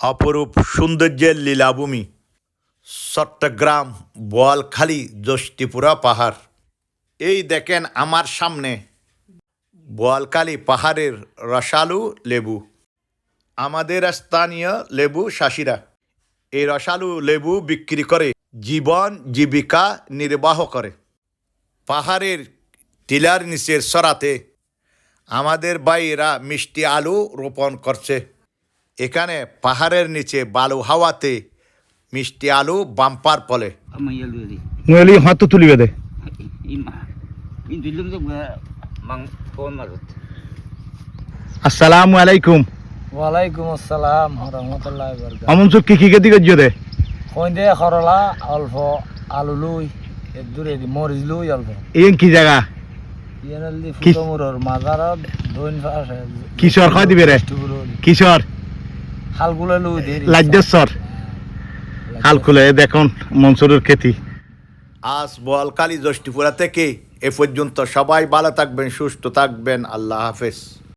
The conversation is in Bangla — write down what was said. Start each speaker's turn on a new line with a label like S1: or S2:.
S1: অপরূপ সৌন্দর্যের লীলাভূমি, চট্টগ্রাম বোয়ালখালী যষ্টিপুরা পাহাড়। এই দেখেন আমার সামনে বোয়ালখালী পাহাড়ের রসালু লেবু, আমাদের স্থানীয় লেবু শাসিরা এই রসালু লেবু বিক্রি করে জীবন জীবিকা নির্বাহ করে। পাহাড়ের টিলার নিচের সরাতে আমাদের বাইরা মিষ্টি আলু রোপণ করছে। এখানে পাহাড়ের নিচে বালু হাওয়াতে মিষ্টি আলু বাম্পার ফলে।
S2: ama ya
S3: নইলে হাত তো তুলিবে দে। আসসালামু আলাইকুম।
S4: ওয়ালাইকুম আসসালাম রহমতুল্লাহ বরকাত
S3: অমন চুপ কি কি গেদি গজ্জ দে?
S4: কইন দে করলা অল্প আলু লুই দূরে দি মরিচ লুই অল্প।
S3: এই কি জায়গা?
S4: ইয়ানাল ফুটমুরর মাজারত দইন ফাসে
S3: কিশোর কয় দিবে রে? কিশোর
S4: হালগুলো লুই দে
S3: লাজ্জেশ্বর হাল খুলে দেখুন মনসুরের খেতি।
S1: আজ বোয়ালখালী যষ্টিপুরা থেকে এ পর্যন্ত সবাই ভালো থাকবেন সুস্থ থাকবেন। আল্লাহ হাফেজ।